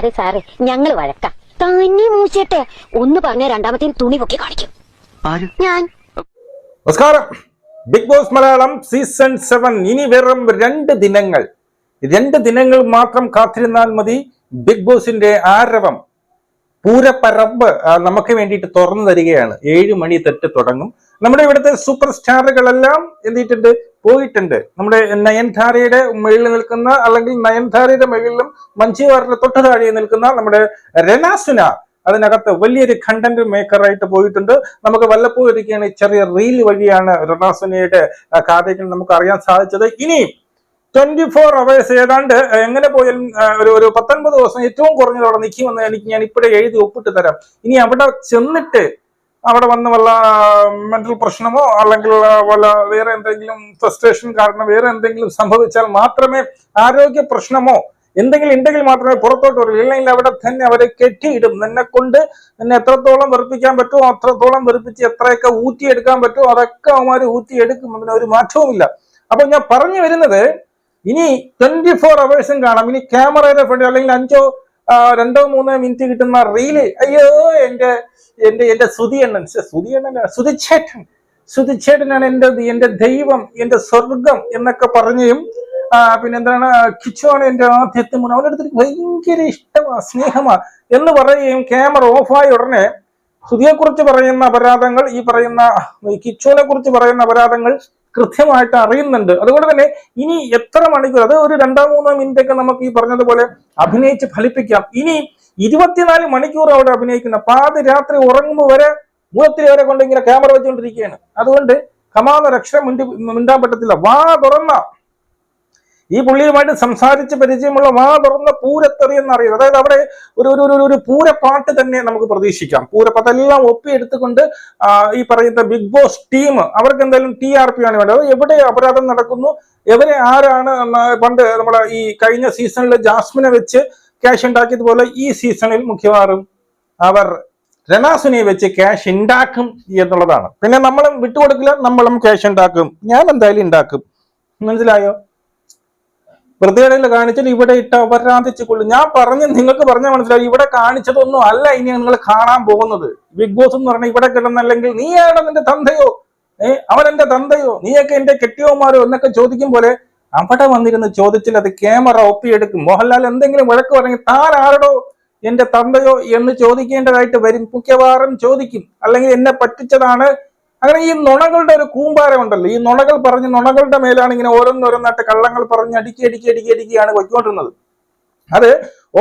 അതെ സാറേ ഞങ്ങൾ വഴക്കാം. തന്നെ മൂച്ചിട്ടെ ഒന്ന് പറഞ്ഞ രണ്ടാമത്തെ തുണി പൊക്കി കാണിക്കും. ആര്? ഞാൻ. നമസ്കാരം. Bigg Boss Malayalam season seven ഇനി വെറും രണ്ട് ദിനങ്ങൾ. രണ്ട് ദിനങ്ങൾ മാത്രം കാത്തിരുന്നാൽ മതി. ബിഗ് ബോസിന്റെ ആരവം പൂരപ്പറമ്പ് നമുക്ക് വേണ്ടിയിട്ട് തുറന്നു തരികയാണ്. ഏഴ് മണി തൊട്ട് തുടങ്ങും. നമ്മുടെ ഇവിടുത്തെ സൂപ്പർ സ്റ്റാറുകളെല്ലാം എന്തിട്ടുണ്ട് പോയിട്ടുണ്ട്. നമ്മുടെ നയൻധാരയുടെ മുകളിൽ നിൽക്കുന്ന അല്ലെങ്കിൽ നയൻധാരയുടെ മുകളിലും മഞ്ചിവാറിന്റെ തൊട്ട് താഴെ നിൽക്കുന്ന നമ്മുടെ രനാസുന അതിനകത്ത് വലിയൊരു കണ്ടന്റ് മേക്കറായിട്ട് പോയിട്ടുണ്ട്. നമുക്ക് വല്ലപ്പോഴും ഇരിക്കുകയാണ് ചെറിയ റീൽ വഴിയാണ് റനാസുനയുടെ ആ, കാര്യങ്ങൾ നമുക്ക് അറിയാൻ സാധിച്ചത്. ഇനി ട്വന്റി ഫോർ അവേഴ്സ് ഏതാണ്ട് എങ്ങനെ പോയാലും ഒരു ഒരു പത്തൊൻപത് ദിവസം ഏറ്റവും കുറഞ്ഞതോടെ നിൽക്കുമെന്ന് എനിക്ക് ഞാൻ ഇപ്പോഴേ എഴുതി ഒപ്പിട്ട് തരാം. ഇനി അവിടെ ചെന്നിട്ട് അവിടെ വന്ന് വല്ല മെന്റൽ പ്രശ്നമോ അല്ലെങ്കിൽ വല്ല വേറെ എന്തെങ്കിലും ഫ്രസ്ട്രേഷൻ കാരണം വേറെ എന്തെങ്കിലും സംഭവിച്ചാൽ മാത്രമേ ആരോഗ്യ പ്രശ്നമോ എന്തെങ്കിലും ഉണ്ടെങ്കിൽ മാത്രമേ പുറത്തോട്ട് വരൂ. ഇല്ലെങ്കിൽ അവിടെ തന്നെ അവരെ കെട്ടിയിടും. നിന്നെ കൊണ്ട് നിന്നെ എത്രത്തോളം വെറുപ്പിക്കാൻ പറ്റുമോ അത്രത്തോളം വെറുപ്പിച്ച് എത്രയൊക്കെ ഊറ്റിയെടുക്കാൻ പറ്റുമോ അതൊക്കെ അവന്മാർ ഊറ്റിയെടുക്കും. അതിന് ഒരു മാറ്റവുമില്ല. അപ്പൊ ഞാൻ പറഞ്ഞു വരുന്നത് ഇനി ട്വന്റി ഫോർ അവേഴ്സും കാണാം. ഇനി ക്യാമറയുടെ ഫ്രണ്ട് അല്ലെങ്കിൽ അഞ്ചോ രണ്ടോ മൂന്നോ മിനിറ്റ് കിട്ടുന്ന റീൽ അയ്യോ എന്റെ എന്റെ എന്റെ സുതിയണ്ണൻ സുതിയണ്ണൻ സുതിച്ചേട്ടൻ സുതിച്ചേട്ടനാണ് എന്റെ എന്റെ ദൈവം എന്റെ സ്വർഗം എന്നൊക്കെ പറഞ്ഞും ആ, പിന്നെ എന്താണ് കിച്ചോണ് എന്റെ ആദ്യത്തെ മുൻ. അവന്റെ അടുത്ത് എനിക്ക് ഭയങ്കര ഇഷ്ടമാ സ്നേഹമാ എന്ന് പറയുകയും ക്യാമറ ഓഫായ ഉടനെ സുതിയെ കുറിച്ച് പറയുന്ന അപരാധങ്ങൾ ഈ പറയുന്ന കിച്ചുവിനെ കുറിച്ച് പറയുന്ന അപരാധങ്ങൾ കൃത്യമായിട്ട് അറിയുന്നുണ്ട്. അതുകൊണ്ട് തന്നെ ഇനി എത്ര മണിക്കൂർ അത് ഒരു രണ്ടോ മൂന്നോ മിനിറ്റ് ഒക്കെ നമുക്ക് ഈ പറഞ്ഞതുപോലെ അഭിനയിച്ച് ഫലിപ്പിക്കാം. ഇനി ഇരുപത്തിനാല് മണിക്കൂർ അവിടെ അഭിനയിക്കുന്ന പാതി രാത്രി ഉറങ്ങുമ്പോൾ വരെ മൂലത്തിൽ വരെ കൊണ്ട് ഇങ്ങനെ ക്യാമറ വെച്ചുകൊണ്ടിരിക്കുകയാണ് അതുകൊണ്ട് കമാന്ന രക്ഷ മിണ്ടി മിണ്ടാൻ പറ്റത്തില്ല. വാ തുറന്ന. ഈ പുള്ളിയുമായിട്ട് സംസാരിച്ച് പരിചയമുള്ള വാ തുറന്ന പൂരത്തെറി എന്നറിയുന്നത്. അതായത് അവിടെ ഒരു ഒരു ഒരു- ഒരു പൂരപ്പാട്ട് തന്നെ നമുക്ക് പ്രതീക്ഷിക്കാം. പൂരപ്പാട്ടെല്ലാം ഒപ്പിയെടുത്തുകൊണ്ട് ഈ പറയുന്ന ബിഗ് ബോസ് ടീം അവർക്ക് എന്തായാലും ടി ആർ പി ആണ് വേണ്ടത്. എവിടെ അപരാധം നടക്കുന്നു? എവരെ ആരാണ് പണ്ട് നമ്മുടെ ഈ കഴിഞ്ഞ സീസണിൽ ജാസ്മിനെ വെച്ച് ക്യാഷ് ഉണ്ടാക്കിയതുപോലെ ഈ സീസണിൽ മിക്കവാറും അവർ രനാസുനെ വെച്ച് ക്യാഷ് ഉണ്ടാക്കും എന്നുള്ളതാണ്. പിന്നെ നമ്മളും വിട്ടുകൊടുക്കില്ല നമ്മളും ക്യാഷ് ഉണ്ടാക്കും. ഞാൻ എന്തായാലും ഉണ്ടാക്കും. മനസ്സിലായോ? വൃത്തികേടിൽ കാണിച്ചാൽ ഇവിടെ ഇട്ട് അപരാധിച്ചുകൊള്ളു ഞാൻ പറഞ്ഞ് നിങ്ങൾക്ക് പറഞ്ഞാൽ മനസ്സിലായി ഇവിടെ കാണിച്ചതൊന്നും അല്ല ഇനി നിങ്ങൾ കാണാൻ പോകുന്നത്. ബിഗ് ബോസ് എന്ന് പറഞ്ഞാൽ ഇവിടെ കിടന്നല്ലെങ്കിൽ നീയാണ് നിന്റെ തന്തയോ? ഏ അവൻ എന്റെ തന്തയോ? നീയൊക്കെ എന്റെ കെട്ടിയോമാരോ എന്നൊക്കെ ചോദിക്കും പോലെ അവിടെ വന്നിരുന്ന് ചോദിച്ചില്ല. അത് ക്യാമറ ഒപ്പിയെടുക്കും. മോഹൻലാൽ എന്തെങ്കിലും വഴക്ക് പറഞ്ഞ് താൻ ആരടോ? എന്റെ തന്തയോ എന്ന് ചോദിക്കേണ്ടതായിട്ട് വരും. മുഖ്യവാറും ചോദിക്കും. അല്ലെങ്കിൽ എന്നെ പറ്റിച്ചതാണ് അങ്ങനെ ഈ നുണകളുടെ ഒരു കൂമ്പാരം ഉണ്ടല്ലോ. ഈ നുണകൾ പറഞ്ഞ് നുണകളുടെ മേലാണ് ഇങ്ങനെ ഓരോന്നോരോന്നായിട്ട് കള്ളങ്ങൾ പറഞ്ഞ് അടുക്കി അടുക്കി അടുക്കി അടുക്കിയാണ് പൊയ്ക്കൊണ്ടിരുന്നത്. അത്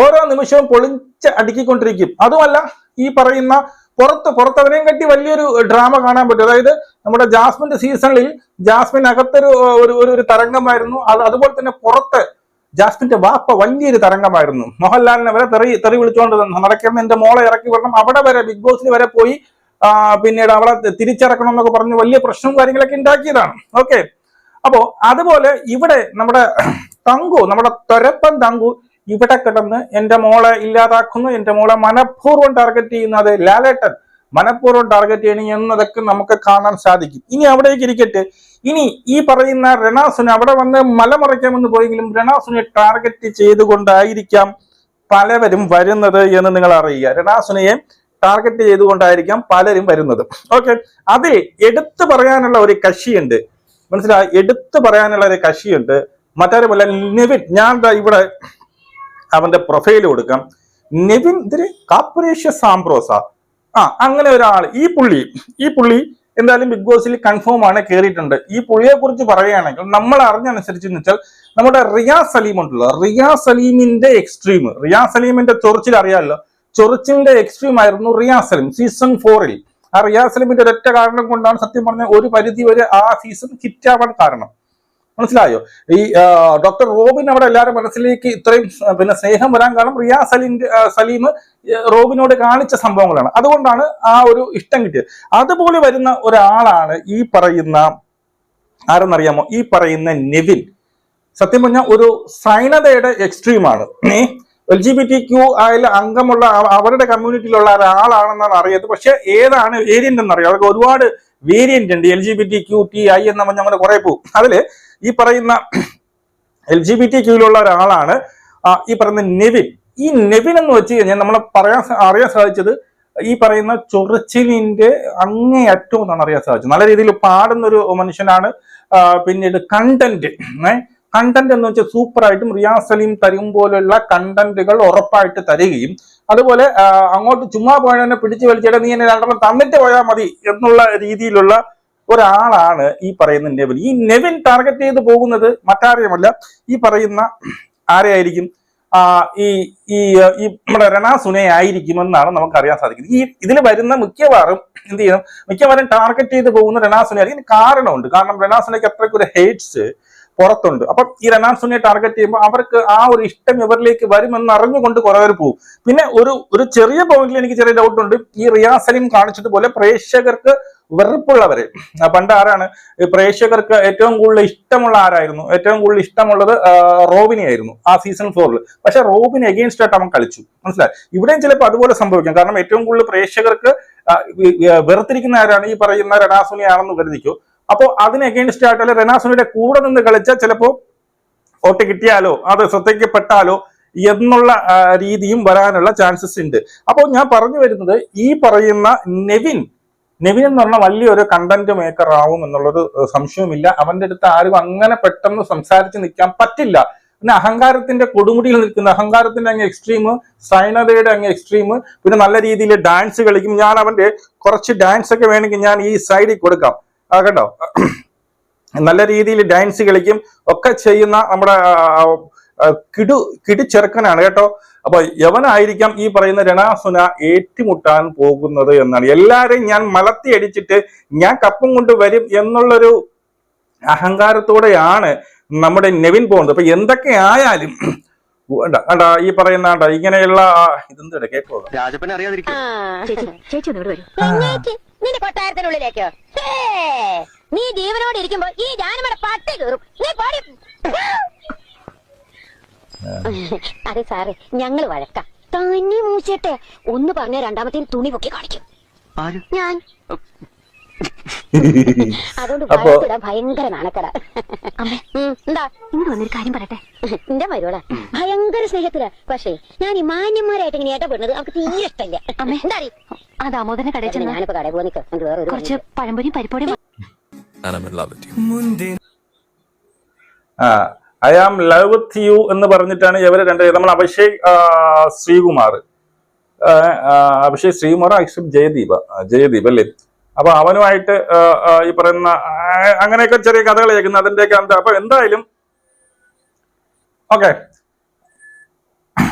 ഓരോ നിമിഷവും പൊളിച്ച് അടുക്കിക്കൊണ്ടിരിക്കും. അതുമല്ല ഈ പറയുന്ന പുറത്ത് പുറത്ത് അതിനെയും കട്ടി വലിയൊരു ഡ്രാമ കാണാൻ പറ്റും. അതായത് നമ്മുടെ ജാസ്മിന്റെ സീസണിൽ ജാസ്മിൻ അകത്തൊരു ഒരു ഒരു തരംഗമായിരുന്നു. അത് അതുപോലെ തന്നെ പുറത്ത് ജാസ്മിന്റെ വാപ്പ വലിയൊരു തരംഗമായിരുന്നു. മോഹൻലാലിനെ വരെ തെറി തെറി വിളിച്ചുകൊണ്ട് നടക്കുന്ന എന്റെ മോളെ ഇറക്കി വിടണം. അവിടെ വരെ ബിഗ് ബോസിൽ വരെ പോയി പിന്നീട് അവളെ തിരിച്ചിറക്കണം എന്നൊക്കെ പറഞ്ഞ് വലിയ പ്രശ്നവും കാര്യങ്ങളൊക്കെ ഉണ്ടാക്കിയതാണ്. ഓക്കെ. അപ്പോ അതുപോലെ ഇവിടെ നമ്മുടെ തങ്കു നമ്മുടെ തൊരപ്പൻ തങ്കു ഇവിടെ കിടന്ന് എന്റെ മോളെ ഇല്ലാതാക്കുന്നു എന്റെ മോളെ മനഃപൂർവം ടാർഗറ്റ് ചെയ്യുന്നത് ലാലേട്ടൻ മനഃപൂർവം ടാർഗറ്റ് ചെയ്യണം എന്നതൊക്കെ നമുക്ക് കാണാൻ സാധിക്കും. ഇനി അവിടേക്ക് ഇരിക്കട്ടെ. ഇനി ഈ പറയുന്ന രണാസുനെ അവിടെ വന്ന് മലമറയ്ക്കാമെന്ന് പോയെങ്കിലും രണാസുനെ ടാർഗറ്റ് ചെയ്തുകൊണ്ടായിരിക്കാം പലവരും വരുന്നത് എന്ന് നിങ്ങൾ അറിയുക. രണാസുനയെ ടാർഗറ്റ് ചെയ്തുകൊണ്ടായിരിക്കാം പലരും വരുന്നത്. ഓക്കെ അത് എടുത്തു പറയാനുള്ള ഒരു കക്ഷിയുണ്ട്. മനസ്സിലായി? എടുത്തു പറയാനുള്ള ഒരു കക്ഷിയുണ്ട്. മറ്റാരുമല്ല നിവിൻ. ഞാൻ ഇവിടെ അവന്റെ പ്രൊഫൈൽ കൊടുക്കാം. നെവിൻ ഇതിന് കാപ്പുരേഷ്യ സാംബ്രോസ. ആ അങ്ങനെ ഒരാൾ. ഈ പുള്ളി ഈ പുള്ളി എന്തായാലും ബിഗ് ബോസിൽ കൺഫേം ആണ് കയറിയിട്ടുണ്ട് ഈ പുള്ളിയെ കുറിച്ച് പറയുകയാണെങ്കിൽ നമ്മൾ അറിഞ്ഞനുസരിച്ച് എന്ന് വെച്ചാൽ നമ്മുടെ റിയാസ് സലീം ഉണ്ടല്ലോ റിയാസ് സലീമിന്റെ എക്സ്ട്രീം റിയാസ് സലീമിന്റെ ചൊറിച്ചിൽ അറിയാമല്ലോ. ചൊറിച്ചിലിന്റെ എക്സ്ട്രീം ആയിരുന്നു റിയാസ് സലീം. സീസൺ ഫോറിൽ ആ റിയാസ് സലീമിന്റെ ഒരൊറ്റ കാരണം കൊണ്ടാണ് സത്യം പറഞ്ഞ ഒരു പരിധി വരെ ആ സീസൺ ഹിറ്റാവാൻ കാരണം. മനസ്സിലായോ? ഈ ഡോക്ടർ റോബിൻ അവിടെ എല്ലാവരും മനസ്സിലേക്ക് ഇത്രയും പിന്നെ സ്നേഹം വരാൻ കാരണം റിയാ സലീമിന്റെ സലീം റോബിനോട് കാണിച്ച സംഭവങ്ങളാണ്. അതുകൊണ്ടാണ് ആ ഒരു ഇഷ്ടം കിട്ടിയത്. അതുപോലെ വരുന്ന ഒരാളാണ് ഈ പറയുന്ന ആരെന്നറിയാമോ? ഈ പറയുന്ന നെവിൻ. സത്യം പറഞ്ഞാൽ ഒരു സൈനതയുടെ എക്സ്ട്രീമാണ് L G B T Q അതിൽ അംഗമുള്ള അവരുടെ കമ്മ്യൂണിറ്റിയിലുള്ള ഒരാളാണെന്നാണ് അറിയുന്നത്. പക്ഷെ ഏതാണ് വേരിയന്റ് എന്നറിയാം. അവർക്ക് ഒരുപാട് വേരിയന്റ് ഉണ്ട്. L G B T Q T I എന്ന് പറഞ്ഞ അങ്ങനെ കുറെ പോകും. അതിൽ ഈ പറയുന്ന എൽ ജി ബി ടി ക്യൂയിലുള്ള ഒരാളാണ് ഈ പറയുന്ന നെവിൻ. ഈ നെവിൻ എന്ന് വെച്ച് കഴിഞ്ഞാൽ നമ്മൾ പറയാൻ അറിയാൻ സാധിച്ചത് ഈ പറയുന്ന ചൊറിച്ചിലിന്റെ അങ്ങേയറ്റം എന്നാണ് അറിയാൻ സാധിച്ചത്. നല്ല രീതിയിൽ പാടുന്ന ഒരു മനുഷ്യനാണ് പിന്നീട് കണ്ടന്റ് കണ്ടന്റ് എന്ന് വെച്ചാൽ സൂപ്പർ ആയിട്ടും റിയാസ് സലീം തരും പോലുള്ള കണ്ടന്റുകൾ ഉറപ്പായിട്ട് തരികയും അതുപോലെ അങ്ങോട്ട് ചുമ്മാ പോയതിനെ പിടിച്ചു വലിച്ചിട്ട് നീ എന്നെ രണ്ടെണ്ണം തന്നിട്ട് പോയാൽ മതി എന്നുള്ള രീതിയിലുള്ള ഒരാളാണ് ഈ പറയുന്ന നെവിൻ. ഈ നെവിൻ ടാർഗറ്റ് ചെയ്ത് പോകുന്നത് മറ്റാരെയുമല്ല ഈ പറയുന്ന ആരെയായിരിക്കും? ഈ ഈ ഈ നമ്മുടെ രണാ സുനെ ആയിരിക്കുമെന്നാണ് നമുക്ക് അറിയാൻ സാധിക്കുന്നത്. ഈ ഇതിൽ വരുന്ന മിക്കവാറും എന്ത് ചെയ്യണം? മിക്കവാറും ടാർഗറ്റ് ചെയ്ത് പോകുന്ന രണാ സുനെ ആയിരിക്കും. കാരണമുണ്ട്. കാരണം രണാ സുനയ്ക്ക് അത്രയ്ക്ക് ഒരു ഹേറ്റ്സ് പുറത്തുണ്ട്. അപ്പം ഈ സുനെ ടാർഗറ്റ് ചെയ്യുമ്പോൾ അവർക്ക് ആ ഒരു ഇഷ്ടം ഇവരിലേക്ക് വരുമെന്ന് അറിഞ്ഞുകൊണ്ട് കുറെ പേര് പോകും. പിന്നെ ഒരു ഒരു ചെറിയ പോയിന്റിൽ എനിക്ക് ചെറിയ ഡൗട്ട് ഉണ്ട്. ഈ റിയാസ് സലീം കാണിച്ചതുപോലെ പ്രേക്ഷകർക്ക് വെറുപ്പുള്ളവരെ. പണ്ട് ആരാണ്? പ്രേക്ഷകർക്ക് ഏറ്റവും കൂടുതൽ ഇഷ്ടമുള്ള ആരായിരുന്നു? ഏറ്റവും കൂടുതൽ ഇഷ്ടമുള്ളത് റോബിനി ആയിരുന്നു ആ സീസൺ ഫോറിൽ പക്ഷെ റോബിന് എഗെയിൻസ്റ്റ് ആയിട്ട് അവൻ കളിച്ചു. മനസ്സിലായി? ഇവിടെയും ചിലപ്പോൾ അതുപോലെ സംഭവിക്കാം. കാരണം ഏറ്റവും കൂടുതൽ പ്രേക്ഷകർക്ക് വെറുത്തിരിക്കുന്ന ആരാണ്? ഈ പറയുന്ന രണാസുനിയാണെന്ന് കരുതിക്കോ? അപ്പോൾ അതിന് എഗെയിൻസ്റ്റ് ആയിട്ട് അല്ലെ റെനാസുനിയുടെ കൂടെ നിന്ന് കളിച്ചാൽ ചിലപ്പോ വോട്ട് കിട്ടിയാലോ അത് ശ്രദ്ധിക്കപ്പെട്ടാലോ എന്നുള്ള രീതിയും വരാനുള്ള ചാൻസസ് ഉണ്ട്. അപ്പോൾ ഞാൻ പറഞ്ഞു വരുന്നത് ഈ പറയുന്ന നെവിൻ നെവിൻ എന്ന് പറഞ്ഞാൽ വലിയൊരു കണ്ടന്റ് മേക്കർ ആവും എന്നുള്ളൊരു സംശയവുമില്ല. അവന്റെ അടുത്ത് ആരും അങ്ങനെ പെട്ടെന്ന് സംസാരിച്ച് നിൽക്കാൻ പറ്റില്ല. പിന്നെ അഹങ്കാരത്തിന്റെ കൊടുമുടിയിൽ നിൽക്കുന്ന അഹങ്കാരത്തിന്റെ അങ്ങ് എക്സ്ട്രീം സൈനതയുടെ അങ്ങ് എക്സ്ട്രീം പിന്നെ നല്ല രീതിയിൽ ഡാൻസ് കളിക്കും. ഞാൻ അവന്റെ കുറച്ച് ഡാൻസ് ഒക്കെ വേണമെങ്കിൽ ഞാൻ ഈ സൈഡിൽ കൊടുക്കാം. ആ കേട്ടോ? നല്ല രീതിയിൽ ഡാൻസ് കളിക്കും ഒക്കെ ചെയ്യുന്ന നമ്മുടെ ആ, കിടു ചെറുക്കനാണ് കേട്ടോ. അപ്പൊ യവനായിരിക്കാം ഈ പറയുന്ന രണാസുന ഏറ്റുമുട്ടാൻ പോകുന്നത് എന്നാണ്. എല്ലാരെയും ഞാൻ മലത്തി അടിച്ചിട്ട് ഞാൻ കപ്പും കൊണ്ട് വരും എന്നുള്ളൊരു അഹങ്കാരത്തോടെയാണ് നമ്മുടെ നെവിൻ പോകുന്നത്. അപ്പൊ എന്തൊക്കെ ആയാലും വേണ്ട വേണ്ട ഈ പറയുന്ന വേണ്ട ഇങ്ങനെയുള്ള ഇതെന്താ കേട്ടോ രാജപ്പനെ അറിയാതിരിക്കും. നീ ജീവനോട് ഇരിക്കുമ്പോ ഈ ജാനമ്മയുടെ പട്ടി കയറും നീ പാടി. അതെ സാറേ ഞങ്ങൾ വഴക്കാം. തന്നെ മൂച്ചേട്ടെ ഒന്ന് പറഞ്ഞ രണ്ടാമത്തെ തുണി പൊക്കി കാണിക്കും. ഞാൻ. അപ്പോ- ഭയങ്കര നാണക്കട. അമ്മ. എന്താ? ഇങ്ങോട്ട് വന്നൊരു കാര്യം പറയട്ടെ. എന്റെ മരുവളെ ഭയങ്കര സ്നേഹത്തില. പക്ഷേ ഞാൻ ഈ മാന്യന്മാരായിട്ട് ഇങ്ങനെ ഏട്ടപ്പെടുന്നത് അവർക്ക് തീരെ ഇഷ്ടമില്ല അമ്മ. എന്താ ആ ദാമോദരന്റെ കടയിൽ ചെന്ന് ഞാനിപ്പോ കടയിൽ പോയി നിൽക്കാം എനിക്ക് വേറെ ഒരു കുറച്ച് പഴംപൊരിയും പരിപ്പോടിയും. I am love with you എന്ന് പറഞ്ഞിട്ടാണ് ഇവർ രണ്ട് നമ്മൾ അഭിഷേക് ശ്രീകുമാർ. അഭിഷേക് ശ്രീകുമാർ അക്സെപ്റ്റ് ജയദീപ. ജയദീപ് അല്ലേ? അപ്പൊ അവനുമായിട്ട് ഈ പറയുന്ന അങ്ങനെയൊക്കെ ചെറിയ കഥകൾ കേൾക്കുന്നു അതിന്റെയൊക്കെ എന്താ? അപ്പൊ എന്തായാലും ഓക്കെ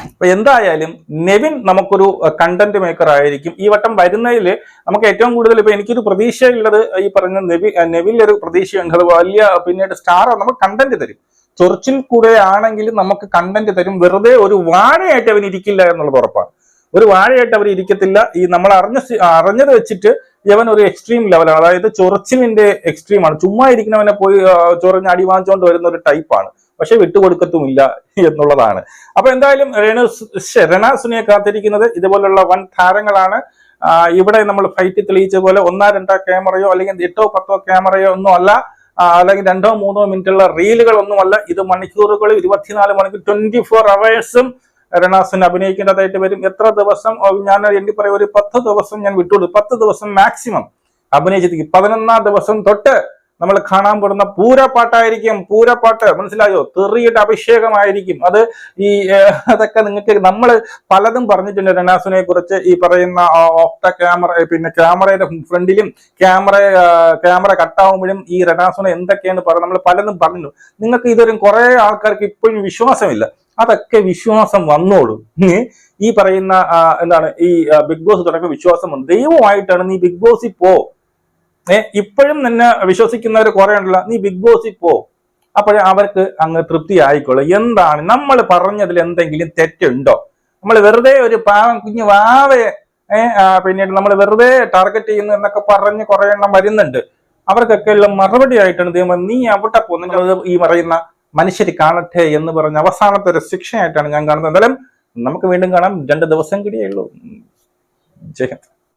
അപ്പൊ എന്തായാലും നെവിൻ നമുക്കൊരു കണ്ടന്റ് മേക്കർ ആയിരിക്കും. ഈ വട്ടം വരുന്നതിൽ നമുക്ക് ഏറ്റവും കൂടുതൽ ഇപ്പൊ എനിക്കൊരു പ്രതീക്ഷയുള്ളത് ഈ പറഞ്ഞ നെവി നെവിൽ ഒരു പ്രതീക്ഷയുണ്ട്. അത് വലിയ പിന്നീട് സ്റ്റാർ നമുക്ക് കണ്ടന്റ് തരും. ചൊറിച്ചിൽ കൂടെ ആണെങ്കിലും നമുക്ക് കണ്ടന്റ് തരും. വെറുതെ ഒരു വാഴയായിട്ട് അവൻ ഇരിക്കില്ല എന്നുള്ളത് ഉറപ്പാണ്. ഒരു വാഴയായിട്ട് അവർ ഇരിക്കത്തില്ല. ഈ നമ്മൾ അറിഞ്ഞ അറിഞ്ഞത് വെച്ചിട്ട് ഇവൻ ഒരു എക്സ്ട്രീം ലെവലാണ് അതായത് ചൊറച്ചിലിന്റെ എക്സ്ട്രീമാണ് ചുമ്മാ ഇരിക്കുന്നവനെ പോയി ചൊറഞ്ഞ് അടി വാങ്ങിച്ചുകൊണ്ട് വരുന്ന ഒരു ടൈപ്പാണ് പക്ഷെ വിട്ടുകൊടുക്കത്തുമില്ല എന്നുള്ളതാണ്. അപ്പൊ എന്തായാലും രേണു ശ്ശെ, രണ സുനിയെ കാത്തിരിക്കുന്നത് ഇതുപോലുള്ള വൻ താരങ്ങളാണ്. ഇവിടെ നമ്മൾ ഫൈറ്റ് തെളിയിച്ച പോലെ ഒന്നോ രണ്ടോ ക്യാമറയോ അല്ലെങ്കിൽ എട്ടോ പത്തോ ക്യാമറയോ ഒന്നും അല്ല. അല്ലെങ്കിൽ രണ്ടോ മൂന്നോ മിനിറ്റുള്ള റീലുകൾ ഒന്നുമല്ല ഇത് മണിക്കൂറുകൾ ഇരുപത്തിനാല് മണിക്കൂർ ട്വന്റി ഫോർ അവേഴ്സും രണാസിന് അഭിനയിക്കേണ്ടതായിട്ട് വരും. എത്ര ദിവസം ഞാൻ എനിക്ക് പറയാം ഒരു പത്ത് ദിവസം ഞാൻ വിട്ടുള്ളൂ. പത്ത് ദിവസം മാക്സിമം അഭിനയിച്ചിരിക്കും. പതിനൊന്നാം ദിവസം തൊട്ട് നമ്മൾ കാണാൻ പോകുന്ന പൂരപ്പാട്ടായിരിക്കും. പൂരപ്പാട്ട് മനസ്സിലായോ? തെറിയുടെ അഭിഷേകമായിരിക്കും. അത് ഈ അതൊക്കെ നിങ്ങൾക്ക് നമ്മൾ പലതും പറഞ്ഞിട്ടുണ്ട് രണാസിനെ കുറിച്ച്. ഈ പറയുന്ന ദ ക്യാമറ പിന്നെ ക്യാമറയുടെ ഫ്രണ്ടിലും ക്യാമറ ക്യാമറ കട്ടാവുമ്പോഴും ഈ രണാസുനെ എന്തൊക്കെയാണ് പറയുന്നത് നമ്മൾ പലതും പറഞ്ഞു നിങ്ങൾക്ക് ഇതൊരു കുറേ ആൾക്കാർക്ക് ഇപ്പോഴും വിശ്വാസമില്ല. അതൊക്കെ വിശ്വാസം വന്നോളൂ. ഈ പറയുന്ന എന്താണ് ഈ ബിഗ് ബോസ് തുടങ്ങിയ വിശ്വാസം വന്നു. ദൈവമായിട്ടാണ് നീ ബിഗ് ബോസിൽ പോ. ഏ ഇപ്പോഴും നിന്നെ വിശ്വസിക്കുന്നവർ കുറെ ഉണ്ടല്ലോ. നീ ബിഗ് ബോസിൽ പോ. അപ്പോഴേ അവർക്ക് അങ്ങ് തൃപ്തി ആയിക്കോളൂ എന്താണ്? നമ്മൾ പറഞ്ഞതിൽ എന്തെങ്കിലും തെറ്റുണ്ടോ? നമ്മൾ വെറുതെ ഒരു പാവം കുഞ്ഞു വാവയെ പിന്നീട് നമ്മൾ വെറുതെ ടാർഗറ്റ് ചെയ്യുന്നു എന്നൊക്കെ പറഞ്ഞ് കുറെ എണ്ണം വരുന്നുണ്ട്. അവർക്കൊക്കെ ഉള്ള മറുപടി ആയിട്ടാണ് ദൈവം നീ അവിടെ പോകുന്നത് ഈ പറയുന്ന മനുഷ്യർ കാണട്ടെ എന്ന് പറഞ്ഞ അവസാനത്തെ ഒരു ശിക്ഷയായിട്ടാണ് ഞാൻ കാണുന്നത്. എന്തായാലും നമുക്ക് വീണ്ടും കാണാം. രണ്ട് ദിവസം കൂടിയേ ഉള്ളൂ. ജയ്